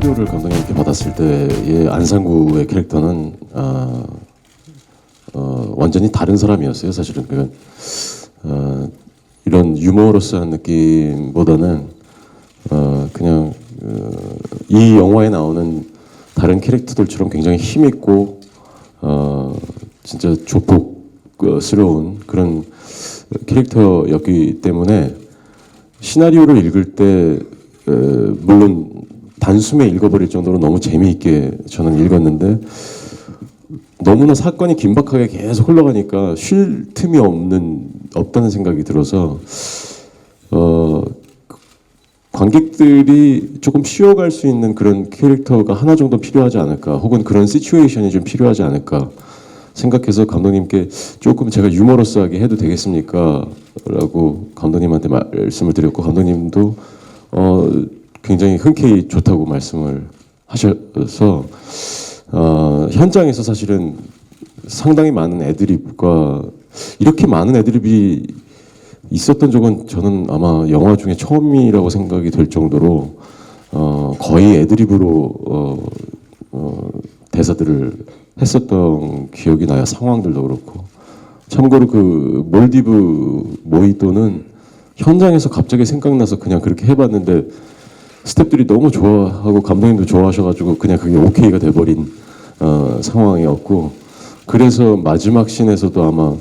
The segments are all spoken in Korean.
시나리오를 감독님께 받았을 때의 안상구의 캐릭터는 아, 어, 완전히 다른 사람이었어요. 사실은 그 어, 이런 유머러스한 느낌보다는 어, 그냥 어, 이 영화에 나오는 다른 캐릭터들처럼 굉장히 힘 있고 어, 진짜 조폭스러운 그런 캐릭터였기 때문에 시나리오를 읽을 때 에, 물론 단숨에 읽어버릴 정도로 너무 재미있게 저는 읽었는데 너무나 사건이 긴박하게 계속 흘러가니까 쉴 틈이 없는 없다는 생각이 들어서 어 관객들이 조금 쉬어갈 수 있는 그런 캐릭터가 하나 정도 필요하지 않을까 혹은 그런 시츄에이션이 좀 필요하지 않을까 생각해서 감독님께 조금 제가 유머러스하게 해도 되겠습니까? 라고 감독님한테 말씀을 드렸고 감독님도 어 굉장히 흔쾌히 좋다고 말씀을 하셔서 어 현장에서 사실은 상당히 많은 애드립과 이렇게 많은 애드립이 있었던 적은 저는 아마 영화 중에 처음이라고 생각이 될 정도로 어 거의 애드립으로 어, 어 대사들을 했었던 기억이 나요. 상황들도 그렇고. 참고로 그 몰디브 모히또는 현장에서 갑자기 생각나서 그냥 그렇게 해봤는데 스태프들이 너무 좋아하고 감독님도 좋아하셔가지고 그냥 그게 오케이가 돼버린 어, 상황이었고 그래서 마지막 씬에서도 아마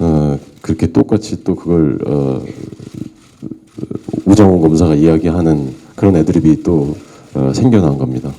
어, 그렇게 똑같이 또 그걸 어, 우정훈 검사가 이야기하는 그런 애드립이 또 어, 생겨난 겁니다.